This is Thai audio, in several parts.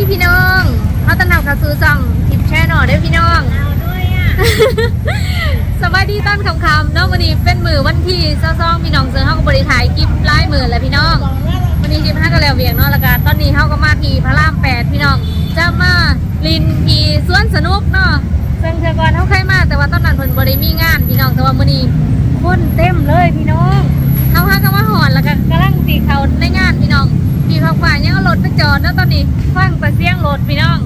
ดีพี่น้องเขาตะนำเข้าสู่ช่องทิปแช่หน่อเด้อพี่น้องเอาด้วยอะสวัสดีต้นคำคำๆเนาะวันนี้เป็นมือวันที่เจ้าซองพี่น้องเจอเขาก็บริถ่ายกิฟไล่มือแล้วพี่น้องวันนี้ทิปห้าก็แล้วเวียงเนาะแล้วก็ตอนนี้เขาก็มาที่พระรามแปดพี่น้องจะมาลินทีสวนสนุกเนาะซึ่งเธอก่อนเขาเคยมาแต่ว่าตอนนั้นเพิ่นบริมีงานพี่น้องแต่ว่าวันนี้คนเต็มเลยพี่น้อง เขาหาก็มาหอนแล้วก็กำลังสีเขาในงานพี่น้องพี่พักผ่านยังเอารถไปจอดนะตอนนี้ฟังแต่เสียงรถพี่น้อง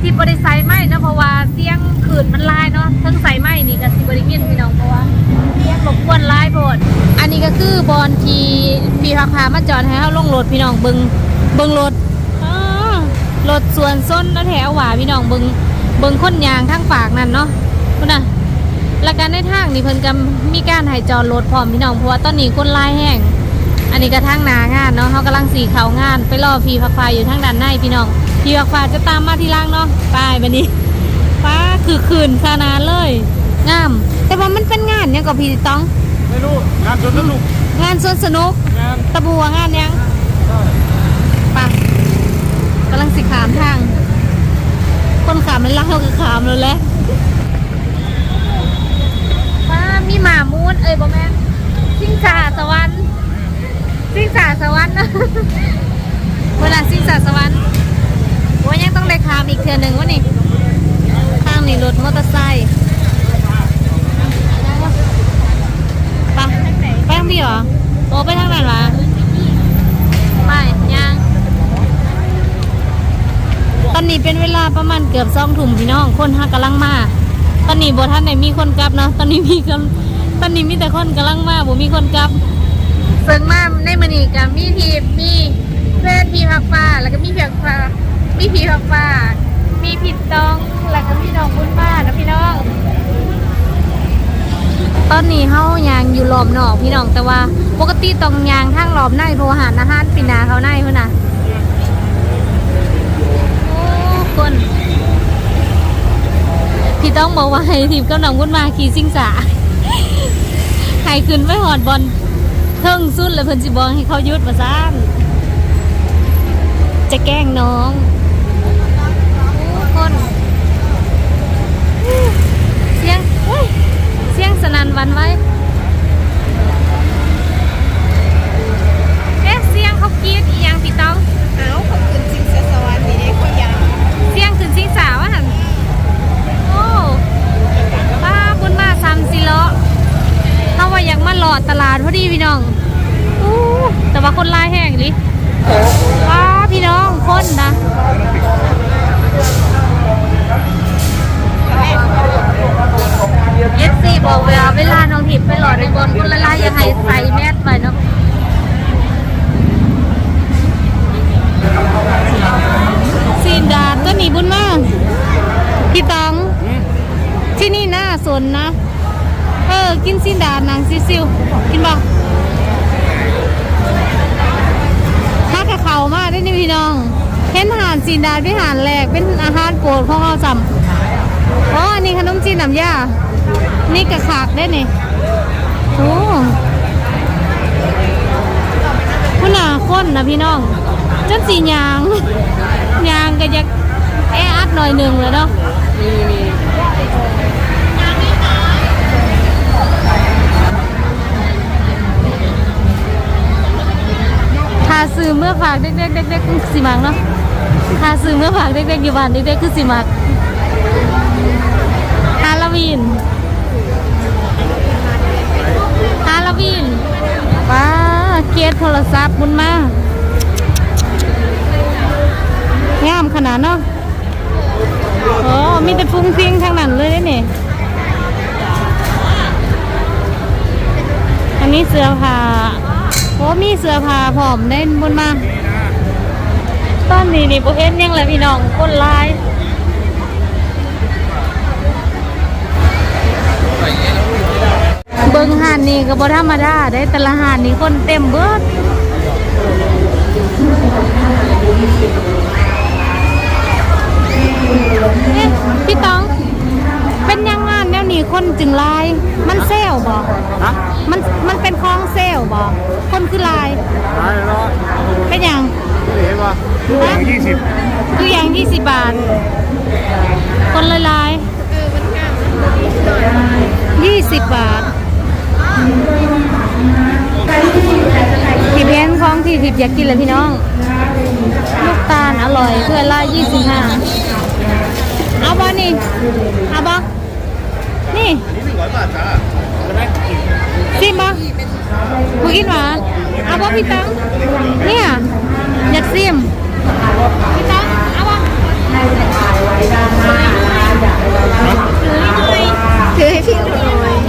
ที่บริไซไม่นะเพราะว่าเสียงขืนมันลายเนาะทั้งใส่ไม่นี่ก็สิบริเงินพี่น้องเพราะว่าเสียงรบกวนลายโพดอันนี้ก็คือบอลทีปีพักพามาจอดให้เขาลงรถพี่น้องเบิงเบิงรถอ้อรถส่วนส้นแล้วแถวหวาพี่น้องเบิงเบิงค้นยางข้างฝากนั่นเนาะคุณน่ะ และการในทางนี่เพิ่นก็มีการให้จอดรถพร้อมพี่น้องเพราะว่าตอนนี้คนลายแห้งอันนี้ก็ทางหนางานเนาะเขากำลังสีเขางาน ไปรอพีพักพาอยู่ทางด้านในพี่น้องพีพักพาจะตามมาทีหล่างเนาะไปบันนี้ป้าคือคืนขนาดเลยงาม แต่ว่ามันเป็นงานยังกับพี่ต้องไม่รู้งานสวนสนุกงานสวนสนุกงานตะบัวงานยังไปกำลังสิขามทาง คนขามมันลักเราคือขามเลยแหละ มีหมามูนเอ้ยบอแมนสิงสาสวรรค์สิงสาสวรรค์นะเวลาสิงสาสวรรค์ว่ายังต้องได้ขามอีกเทือหนึ่งวะนี่ข้างนี่รถมอเตอร์ไซค์ไปไปทางพี่เหรอโอ้ไปทางไหนวะไปยังตอนนี้เป็นเวลาประมาณเกือบสองทุ่มพี่น้องคนฮักกำลังมา ตอนนี้บท่านไหนมีคนกลับเนาะตอนนี้มีคนตอนนี้มีแต่คนกำลังมาบ่มีคนกลับเซิงมาในมือนี้กับมีทีมมีเพื่อนพี่พักฟ้าแล้วก็มีเพียงฟ้ามีพี่พักฟ้ามีผิดตองแล้วก็พี่น้องบุญบ้านนะพี่น้อง ตอนนี้เฮายางอยู่รอบนอกพี่น้องแต่ว่า ปกติต้องยางทางรอบในเพราะว่าหารอาหารปีนาเขาในเพื่อนน่ะโอ้คน พี่ต้องบอกว่าให้ทีมกำลังวุ่นมาขี่ซิงสาให้ขึ้นไปหอดบอลเทิงสุดเลยเพิ่นสิบอกให้เขายุดมาซ้ำจะแกล้งน้องโอ้คนเสียงเฮ้ยเสียงสนันวันไว้เอ๊ะเสียงเขากรีดอีหยังพี่ต้อง บุญมาซ้ำสิเลาะเขาว่าอยากมาหลอดตลาดพอดีพี่น้องอู้แต่ว่าคนลายแห้งลิป้าพี่น้องคนนะเอฟซีบอกเวลาเวลาน้องถิบไปหลอดในบอลคนละลายย่าให้ใส่แมสไปเนาะซีนดาดก็หนีบุญมากพี่ตองที่นี่น่าสนนะ ออ กินซีนดานางซิซิวกินบ่ถ้ากะเขามากได้นี่พี่น้อง เห็นอาหารซีนดาดเป็นอาหารแรกเป็นอาหารโปรดของเราจำอ๋ออันนี้ขนมจีนน้ำยา นี่กระขากได้นี่โอ้คุณน่ะคนนะพี่น้องจนสียางยางก็จะแออัดหน่อยหนึ่งเลยเนาะมีมี ทาซื้อเมื่อฝากเด็กๆเด็กๆคือสิมักเนาะทาซื้อเมื่อฝากเด็กๆอยู่บ้านเด็กๆคือสิมักฮาโลวีนฮาโลวีนว้าเคสโทรศัพท์บุญมากงามขนาดเนาะโอ้มีแต่ฟุ้งฟิ้งทางนั้นเลยนี่ อันนี้เสื้อผ้า อ้มีเสื้อผ้าผอมได้บนมาตอนนี้นี่โบเห็นยังเลยพี่น้องคนลายเบิ่งหานนี่ก็บ่ธรรมดาได้แต่ละหานนี่คนเต็มเบิดเอ๊ะพี่ตอง นแนวนี้คนจึงหลาย มันเซลบ่ฮะมันมันเป็นคลองเซลบ่คนคือหลายตายแล้วเป็นหยังไม่เห็นว่าลูกยี่สิบคืออย่างยี่สิบบาท คนละลายเออมันงามนะดีหน่อยยี่สิบบาทที่เพนของที่ทิพย์อยากกินเลยพี่น้อง ลูกตาลอร่อยเพื่อนละยี่สิบห้าเอาบอนี่เอาบอ นี่นี่หนึ่งร้อยบาทจ้าใช่ไหมซิมบอกูกินหวาเอาบอพี่ตังเนี่ยอยากซิมพี่ตังเอาบอถือให้พี่หน่อย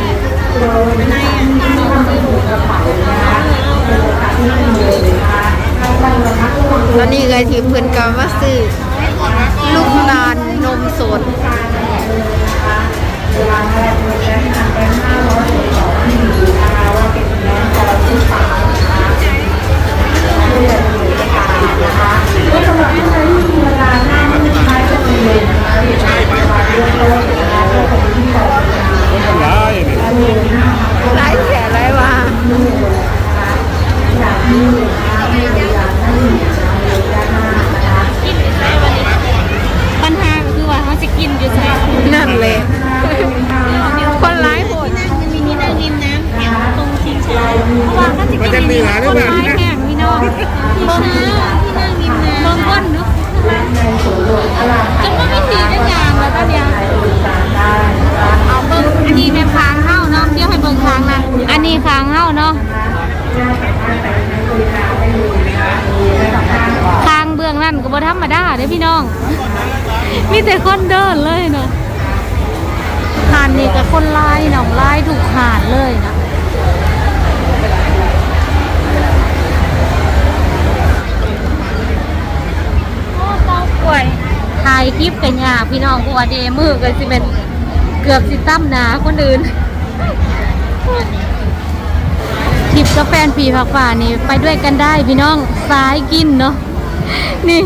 ตอนนี้เลยทีมเพื่อนก็มาซื้อลูกตาลนมสด พี่น้อง มีแต่คนเดินเลยเนาะหานนี่กับคนลายหนองลายถูกหานเลยนะโอ้ต้ากล้วยถ่ายคลิปกันยากพี่น้องเพราะว่าเดมือก็สิเป็นเกือบสิตั้มนาคนอื่นทริปกับแฟนผีผักป่านี่ไปด้วยกันได้พี่น้องสายกินเนาะนี่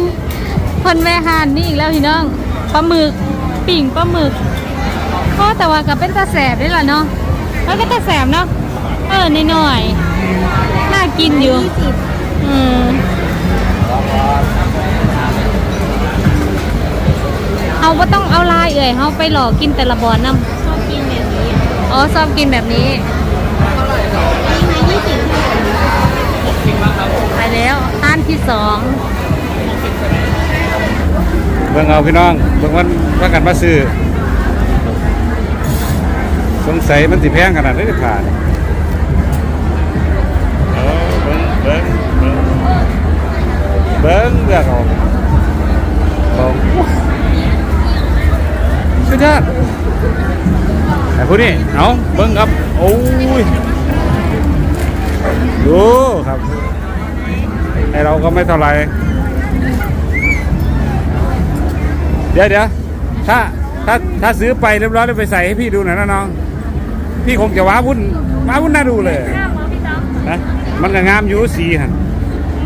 นแม่หานนี่อีกแล้วพี่น้องปลาหมึกปิ่งปลาหมึกก็แต่ว่ากับเป็นตาแสบด้วยล่ะเนาะมันก็ตาแสบเนาะเออนิดหน่อยๆน่ากินอยู่อืมเอาว่าต้องเอาลายเอ่ยเขาไปหลอกกินแต่ละบอนน้ำชอบกินแบบนี้อ๋อชอบกินแบบนี้ไปแล้วท่านที่สองเบิ่งเอาพี่น้องเบิ่งวันว่ากันมาซื้อสงสัยมันสิแพงขนาดนี้ผ่านเออเบิ่งเบิ่งเบิ่งเบิ่งเลือกเอาเอาสุดยอดไอ้ผู้นี้เอาเบิ่งครับโอ้ยดูครับไอเราก็ไม่เท่าไหร่ ดี๋ยวเดี๋ยวถ้าถ้าถ้าซื้อไปเรียบร้อยแล้วไปใส่ให้พี่ดูหน่อยนะน้อง พี่คงจะว้าวุ่นว้าวุ่นน่าดูเลยงามเหรอพี่ต๊อกนะมันก็งามอยู่สีหัน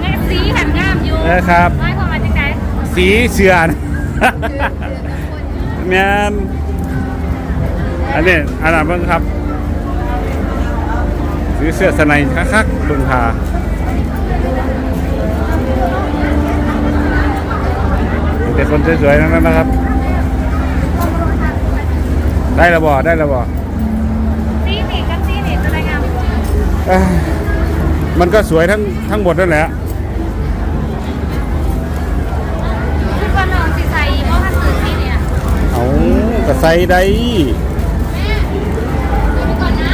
งามสีหันงามอยู่เออครับไม่ความมาจากไหนสีเสือนะแมนอันนี้อันนั้นเบิ่งครับ ซื้อเสื้อสไนคักๆเบิ่งพา แต่คนสวยๆทั้งนั้นนะครับ ได้ระบอได้ระบอสีนี่กับสีนี่จะอะไรงามเอ้ยมันก็สวยทั้งทั้งหมดนั่นแหละคือว่าน้องสิใส่เพราะถ้าซื้อสีเนี่ยเอากระใส่ได้แม่ดูไปก่อนนะ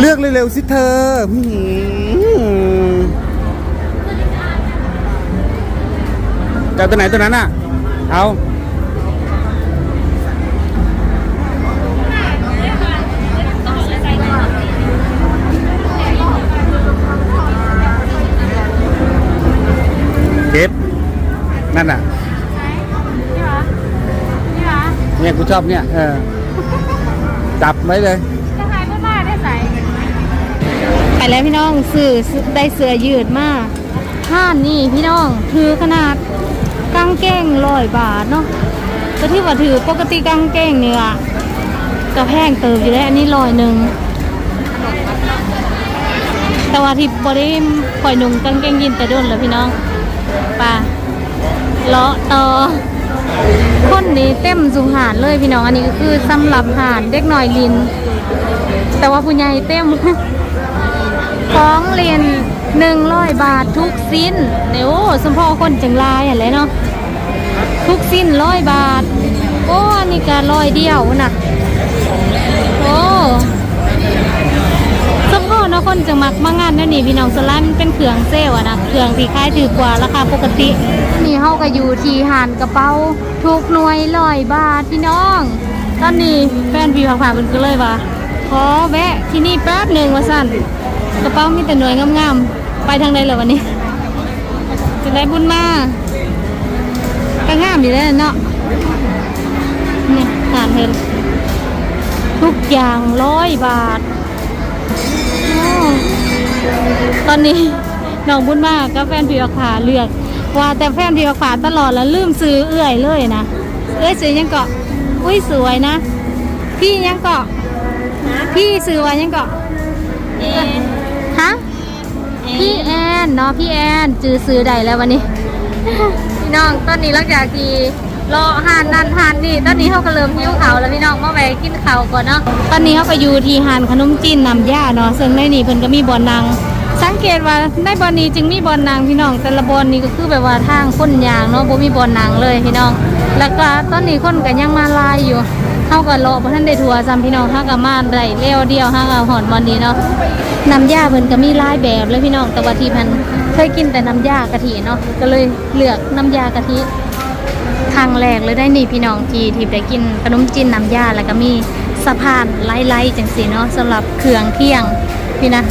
เลือกเร็วๆสิเธออื้อหือจะเอาตัวไหนตัวนั้นอะเอาเก็บนั่นน่ะนี่เหรอนี่เหรอเนี่ยกูชอบเนี่ยเออจับไว้เลย ไปแล้วพี่น้องซื้อได้เสื้อยืดมากห้านนี่พี่น้องถือขนาดกางเกงร้อยบาทเนาะก็ที่ว่าถือปกติกางเกงเนี่ยก็แพงเติบอยู่แล้วอันนี้ร้อยหนึ่งแต่ว่าที่บริปล่อยหนุ่งกางเกงยีนแต่โดนแล้วพี่น้องป่าเลาะต่อคนนี้เต็มสุหารเลยพี่น้องอันนี้ก็คือสำหรับหารเด็กหน่อยลิน แต่ว่าผู้ใหญ่เต็ม ของเรียนหนึ่งร้อยบาททุกสิ้นเนี่ยโอ้สมพ่อคนจังลายอะไรเนาะทุกสิ้นร้อยบาท โอ้อันนี้ก็ร้อยเดียวนะโอ้สมพ่อเนาะคนจะมักมางานนั่นนี่พี่น้องสลามันเป็นเครื่องเซลอะนะเครื่องที่ขายถือกว่าราคาปกตินี่เฮาก็อยู่ที่หานกระเป๋าทุกหน่วยร้อยบาทพี่น้อง ตอนนี้แฟนพี่ผ่าๆเป็นก็เลยว่าขอแวะที่นี่แป๊บหนึ่งว่าสั่น กระเป๋ามีแต่หน่วยงามๆ ไปทางใดเหรอวันนี้ จะได้บุญมาก็งามอยู่แล้วเนาะเนี่อ่านเห็นทุกอย่างร้อยบาท ตอนนี้น้องบุญมากับแฟนพี่ออกขาเลือก ว่าแต่แฟนพี่ออกขาตลอดแล้วลืมซื้อเอื้อยเลยนะเอื้อยซื้อยังเกาะอุ้ยสวยนะ พี่ยังเกาะพี่ซื้อไว้ยังเกาะ พี่แอนเนาะพี่แอนจือซื้อใดแล้ววันนี้ พี่น้องตอนนี้หลังจากที่รอหานนันหานนี่ตอนนี้เขาก็เริ่มหิวเขาวแล้วพี่น้องมาแวะกินข้าวก่อนเนาะตอนนี้เขาก็อยู่ที่หานขนมจีนน้ำยาเนาะซึ่งในนี่เพิ่นก็มีบ่อนนางสังเกตว่าในบ่อนนี้จึงมีบ่อนนางพี่น้องแต่ละบ่อนนี่ก็คือแบบว่าทางคนยางเนาะบ่มีบ่อนนางเลยพี่น้อง แล้วก็ตอนนี้คนก็ยังมาลายอยู่ เขาก็รอบ่ทันได้ทัวร์ซ้ำพี่น้องเฮาก็มาได้เร็วเดียวเฮาก็หอนบ่อนนี้เนาะน้ำยาเพิ่นก็มีหลายแบบเลยพี่น้องแต่ว่าที่เพันเคยกินแต่น้ำยากะทิเนาะก็เลยเลือกน้ำยากะทิครั้งแรกเลยได้นี่พี่น้องที่ที่ได้กินขนมจีนน้ำยาแล้วก็มีสะพานไล่ๆจังสีเนาะสำหรับเครื่องเที่ยงพี่นะ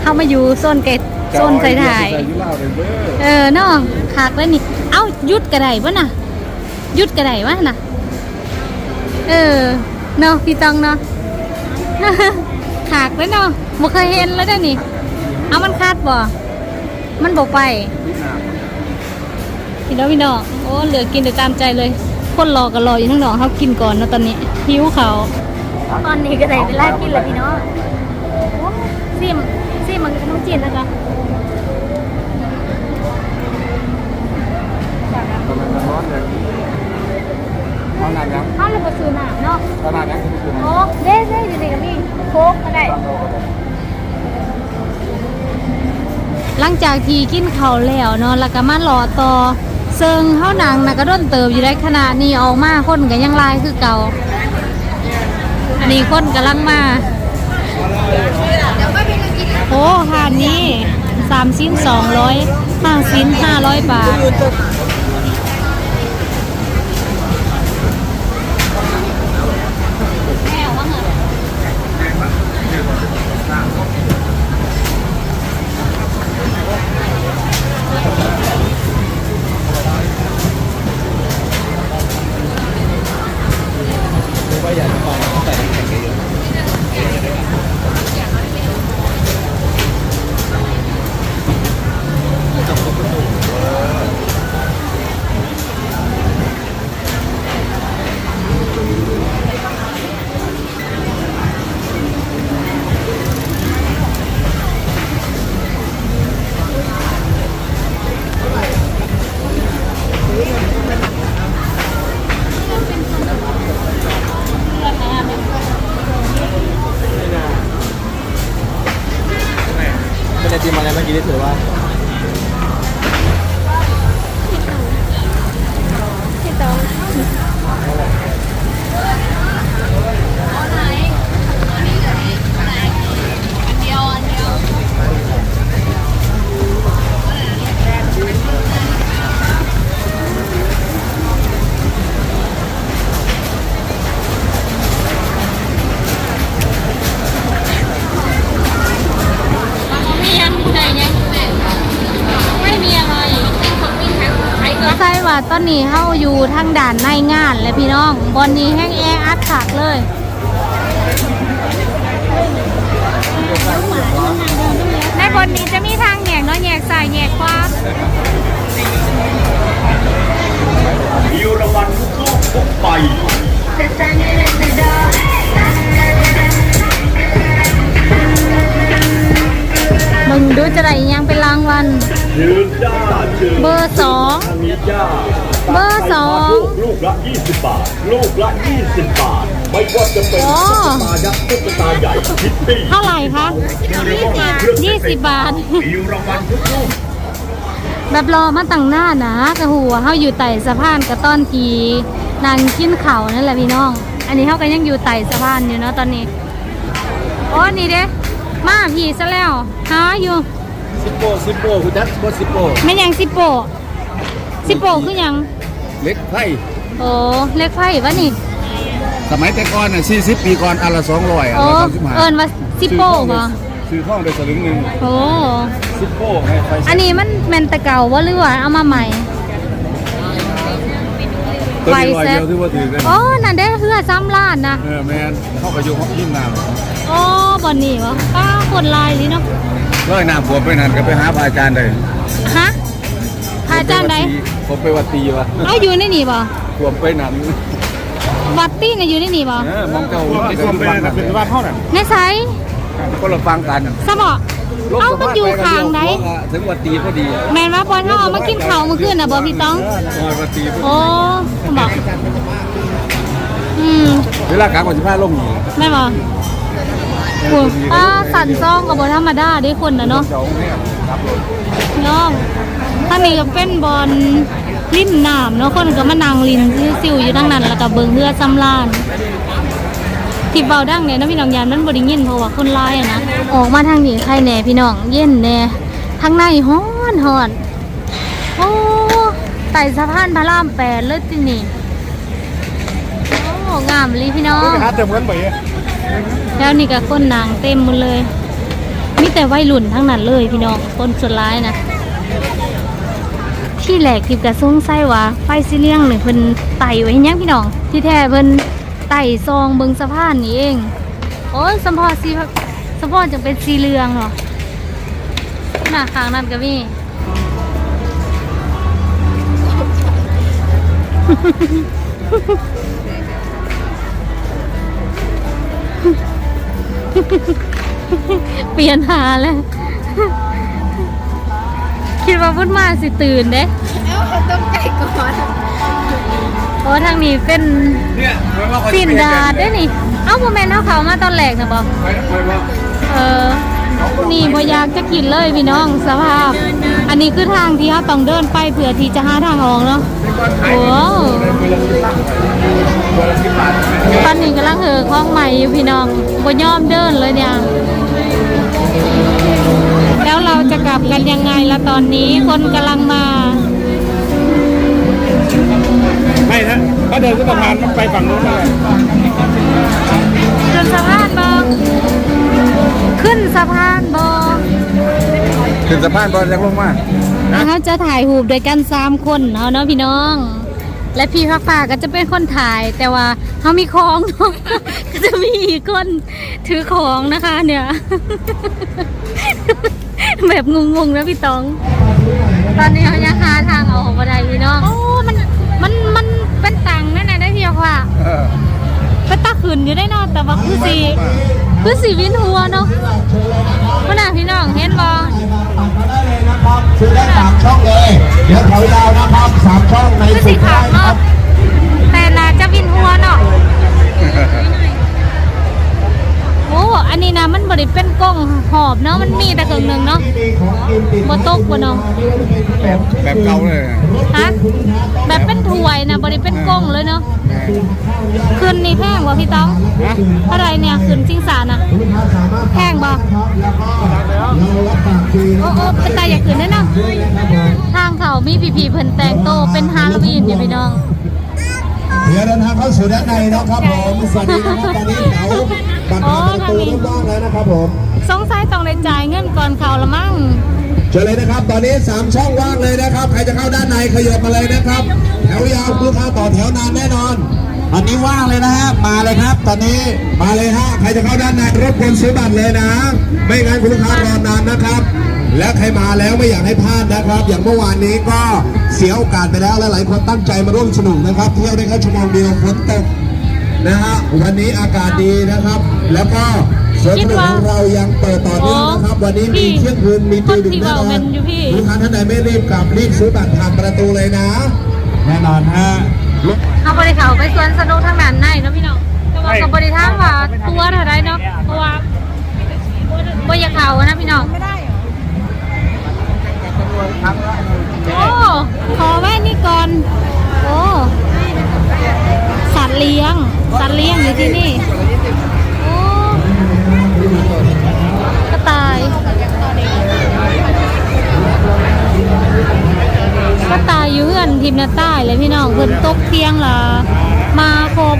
เข้ามาอยู่โซนเกตโซนใส่ถ่ายเออเนาะขากแล้วนี่เอ้าหยุดกระไดวะน่ะหยุดกระไดวะน่ะ เออเนาะพี่ต้องเนาะขากเลยเนาะบ่เคยเห็นเลยเด้อนี่ เอามันคาดบ่ มันบ่ไปพี่น้องพี่น้องโอ้เหลือกินแต่ตามใจเลย คนรอก็รออยู่ทั้งหนองเขากินก่อนนะตอนนี้หิวเขาตอนนี้ก็ได้เวลากินแล้วพี่น้องซิมซิมมันขนมจีนนะจ๊ะ เอาหนักยังข้าวเราก็ซื้อหนามเนาะขนาดยังคือโอ้เด้เด้อยู่นี่ก็มีโค้กก็ได้ หลังจากที่กินข้าวแล้วเนาะแล้วก็มารอต่อเซิงเฮาหนังน่ะก็โดนเติบอยู่ได้ขนาดนี้ออกมาคนก็ยังหลายคือเก่า อันนี้คนกำลังมา โอ้หานนี้สามชิ้นสองร้อยห้าชิ้นห้าร้อยบาท ตอนนี้เฮาอยู่ทางด่านในงานเลยพี่น้องบอนนี้แห้งแออัดขักเลยในบนนี้จะมีทางแยกเนาะแยกซ้ายแยกขวามีรางวัลทุกลูกทุกใบดูจะได้ยังเป็นรางวัล เชิญเบอร์สองทางนี้จ้าเบอร์สองลูกละ 20 บาท ลูกละ 20 บาท ไม่ว่าจะเป็นโอ้ตุ๊กตายักษ์ตุ๊กตาใหญ่คิตตี้เท่าไหร่คะยี่สิบบาทมีรางวัลทุกลูกแบบรอมาตั้งหน้านะกระหัวเฮาอยู่ไต่สะพานกระต้อนทีนางกินเขาวนั่นแหละพี่น้อง อันนี้เฮาก็ยังอยู่ไต่สะพานอยู่เนาะตอนนี้โอ้นี่เด้มาพี่ซะแล้วหาอยู่ ซิโปซิโปคุณจักบ่ซิโปแม่นหยังสิโปะสิโปะคือหยังเล็กไพ่โอ้เล็กไฟวะนี่สมัยแต่ก่อนน่ะ40ปีก่อนอันละ200อันโอ้ละ35เอิ้นว่าสิโปะบ่ซื้อข้องได้สลึงหนึงโอ้ซิโปให้ไฟอันนี้มันแม่นแต่เก่าบ่หรือว่าเอามาใหม่ ตัวนี้ร้อยเดียวที่ว่าถือกันโอ้นั่นเด้เพื่อซ้ำล้านนะ เออแม่นเข้ากับอยู่ยิ้มน้ำโอ้บ่อนนี่วะป้าคนลายนี่เนาะ ร้อยน้ำผัวไปนั่นก็ไปหาพระอาจารย์ได้ฮะพระอาจารย์ใดผมไปวัดตีวะเอาอยู่ในนี่บ่ผัวไปนั่นวัดตีน่ะอยู่ในนี่บ่เออมองเก่าที่ผมไปนั่นเป็นบ้านเฮานั่นในไสคนละฟังกันซะบ่เอามันอยู่ข้างใดถึงวัดตีพอดี แมนว่าบอเฮาเอามากินข้าวมื้อคืนน่ะบ่พี่ต้องซอยวัดตีพอดีโอ้บอกอืมเวลากลางวันสิพาลงนี่แม่บอ้ ป้าสันซองก็บ่ธรรมดาเด้คนนะเนาะน้องท่างนี้ก็เป็นบอลลิ้นน้ำเนาะคนก็มานั่งลินซิวอยู่ดังนั้นแล้วก็เบิงเรือซ้ำลานที่เบาดังเนี่ยนะพี่น้องยานมันบ่ได้ยินเพราะว่าคนร้ายนะออกมาทางนี้ใครแน่พี่น้องเย็นแน่ทางในฮ้อนฮ้อนโอ้ไต่สะพานพระรามแปดเลยตินี่โอ้งามลยพี่น้องหาเติมเงินไป แล้วนี่ก็คนนางเต็มหมดเลย มีแต่วัยรุ่นทั้งนั้นเลยพี่น้องคนส่วนร้ายนะ ที่แหลกทิพกระสงสัยว่าไฟสิเลี่ยงหนึ่งเพิ่นไต่ไว้ยังพี่น้อง ที่แท้เพิ่นไต่ซองเบิงสะพานนี่เอง โอ้ยสมพอสีสมพอจึงเป็นสีเหลืองเหรอหน้าข้างนั่นก็มี เปลี่ยนหาแล้ว คิดว่าพุ่นมาสิตื่นเด้แล้วเขาต้องใจก่อนโอ้ทางนี้เป็นเนี่ยสินดาดได้นี่ เอ้าโมเมนต์เขาเขามาตอนแรกนะบอก ไปไปว่าเออ นี่บ่อยากจะกินเลยพี่น้องสภาพ อันนี้คือทางที่เขาต้องเดินไปเพื่อที่จะหาทางออกเนาะโอ้ตอนนี้กำลังเหอคล้องใหม่อยู่พี่น้องบ่ยอมเดินเลยเนี่ย แล้วเราจะกลับกันยังไงละตอนนี้คนกำลังมา ไม่ฮะก็เดินขึ้นสะพานไปฝั่งนู้นเลยขึ้นสะพานบอขึ้นสะพานบอขึ้นสะพานบอลยังลงมานะคะจะถ่ายรูปด้วยกันสามคนเนาะเนาะพี่น้อง และพี่พักฟ้าก็จะเป็นคนถ่าย แต่ว่าเขามีของเนาะก็จะมีอีกคนถือของนะคะเนี่ย แบบงงๆนะพี่ตอง ตอนนี้เขายังหาทางออกของบันไดพี่น้องโอ้มันมันมันเป็นตังนั่นน่ะได้พี่พักฟ้าเออเป็นตาขืนอยู่ได้เนาะแต่ว่าคือสี คือสีวินหัวเนาะพ่อน่ะพี่น้องเห็นบ่ซื้อได้สามช่องเลยเดี๋ยวแถวยาวนะครับสามช่องในคือสีขาวเนาะแต่น่าจะวินหัวเนาะ นี้นะมันบริเป็นกล้องหอบเนาะมันมีแต่ครึ่งหนึงเนาะบ่ตกบ่เนาะแบบเก่าเลยฮะแบบเป็นถ้วยนะบริเป็นกล้องเลยเนาะคืนนี้แพงบ่พี่ต้องเท่าไหรเนี่ยคืนจริงสารน่ะแพงบ่โอ้โอ้เป็นตาอยากขึ้นได้เนาะทางเขามีผีผีๆเพิ่นแต่งโตวเป็นฮาโลวีนอยู่พี่น้อง เดี๋ยวเดินทางเข้าสู่ด้านในนะครับผมสวัสดีนะครับตอนนี้แถวบัตรผ่านประตูเริ่มว่างแล้วนะครับผมสงสัยต้องได้จ่ายเงินก่อนเขาละมั้งเชิญเลยนะครับ ตอนนี้สามช่องว่างเลยนะครับ ใครจะเข้าด้านในขยับมาเลยนะครับ แถวยาวลูกค้าต่อแถวนานแน่นอน อันนี้ว่างเลยนะฮะมาเลยครับ ตอนนี้มาเลยฮะใครจะเข้าด้านในรบกวนซื้อบัตรเลยนะ ไม่งั้นคุณลูกค้ารอนานนะครับ และใครมาแล้วไม่อยากให้พลาดนะครับ อย่างเมื่อวานนี้ก็เสียโอกาสไปแล้วและหลายคนตั้งใจมาร่วมสนุกนะครับ เที่ยวได้แค่ชั่วโมงเดียวฝนตกนะฮะวันนี้อากาศดีนะครับ แล้วก็สวนสนุกของเรายังเปิดต่อเนื่องนะครับ วันนี้มีเที่ยงคืนมีตีหนึ่งแน่นอนลูกค้าท่านใดไม่รีบกลับรีบซื้อบัตรทางประตูเลยนะ แน่นอนฮะเขาบริเขาไปสวนสนุกทางนั้นในเนาะพี่น้องแต่ว่ากับบริทามว่าตัวเท่าไรเนาะเพราะว่าบ่อยากเขานะพี่น้อง โอ้ขอแว่นนี่ก่อน โอ้สัตว์เลี้ยง สัตว์เลี้ยงอยู่ที่นี่ โอ้กระต่ายกระต่ายอยู่เพื่อนทีมนาใต้เลยพี่น้องเพิ่นตกเที่ยงละมาครบ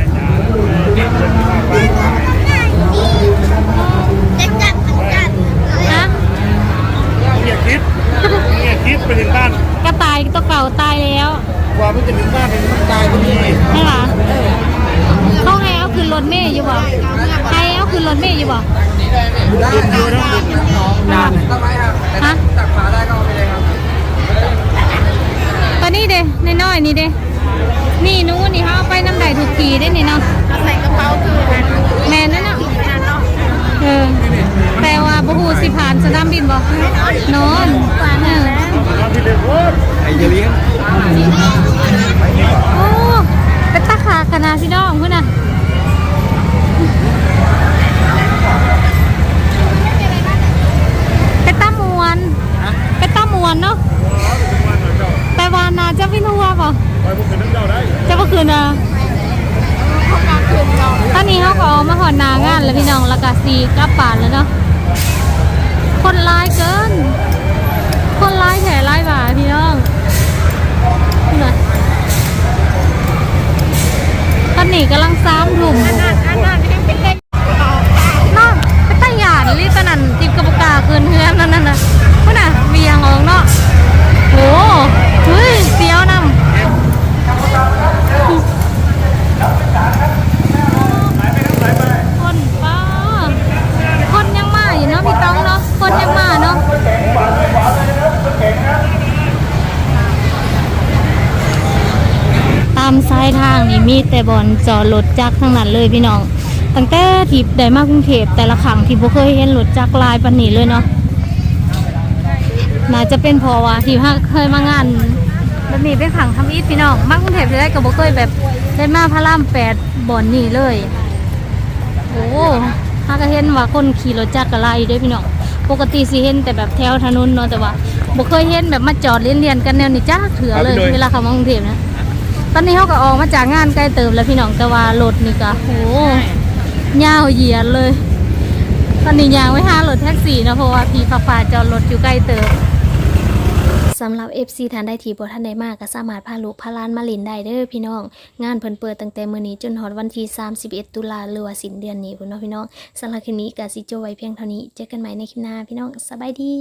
นะอย่าคิดอย่า คิดไปถึงบ้านกระต่ายตัวเก่าตายแล้ว กว่ามันจะถึงบ้านเป็นมันตายก็มีใช่ปะเขาให้เอาคืนรถเมย์อยู่บ่ให้เอาคืนรถเมย์อยู่บ่กินอยู่นะฮะตักฝาได้ก็เอาไปเลยครับตอนนี้เด้น้อยๆนี่เด้นี่หนู้นนี่เขาเอาไปน้ำไหลทุกทีได้นี่เนาะใส่กระเป๋าคือแมนนั่นเนาะเออแต่ว่าบูฮูสิผ่านสนามบินบ่นอน เออเอาพี่เด็กโอ้ยไอ้เจเลี้ยงโอ้เป็นตาขาขนาดพี่น้องเพื่อนน่ะเป็นตามวนเป็นตามวนเนาะแต่วานาจะไม่รู้ว่าบ่ไปพวกคืนน้ำเจ้าได้จะเมื่อคืนนะตอนนี้เขาก็ออกมาหอนนางานแล้วพี่น้องแล้วก็สีกลับป่านแล้วเนาะคนร้ายเกิน คนร้ายแถร้ายบ่าพี่น้อง แต่บอลจอดรถจักรทั้งนั้นเลยพี่น้อง ตั้งแต่ที่ได้มากรุงเทพแต่ละครั้งที่บ่เคยเห็นรถจักรลายปานนี้เลยเนาะน่าจะเป็นเพราะว่าที่เคยมางานแบบนี้เป็นขังทำอีทพี่น้องมากรุงเทพจะได้กับบ่เคยแบบได้มาพระรามแปดบอนนี่เลย โอ้ถ้าก็เห็นว่าคนขี่รถจักรอะไรอยู่เด้วยพี่น้องปกติสิเห็นแต่แบบแถวถนนเนาะแต่ว่าบ่เคยเห็นแบบมาจอดเลียนๆกันแนวนี้จ้าเถือเลย เวลาเขามากรุงเทพนะ ตอนนี้เขาก็ออกมาจากงานใกล้เติมแล้วพี่น้องแต่ว่ารถนี่ก็โหยาวเหยียดเลย ตอนนี้ยางไว้ห้ารถแท็กซี่นะเพราะว่าพี่ฟ้าฟ้าจอดรถอยู่ใกล้เติมสำหรับ FC ทานได้ทีบ่ท่านใดมากก็สามารถพาลูกพาหลานมาเลินได้เด้อพี่น้อง งานเพิ่นเปิดตั้งแต่มื้อนี้จนฮอดวันที่ 31 ตุลาหรือว่าสิ้นเดือนนี้พุ่นเนาะพี่น้องสำหรับคลิปนี้ก็สิจบไว้เพียงเท่านี้ เจอกันใหม่ในคลิปหน้าพี่น้องสบายดี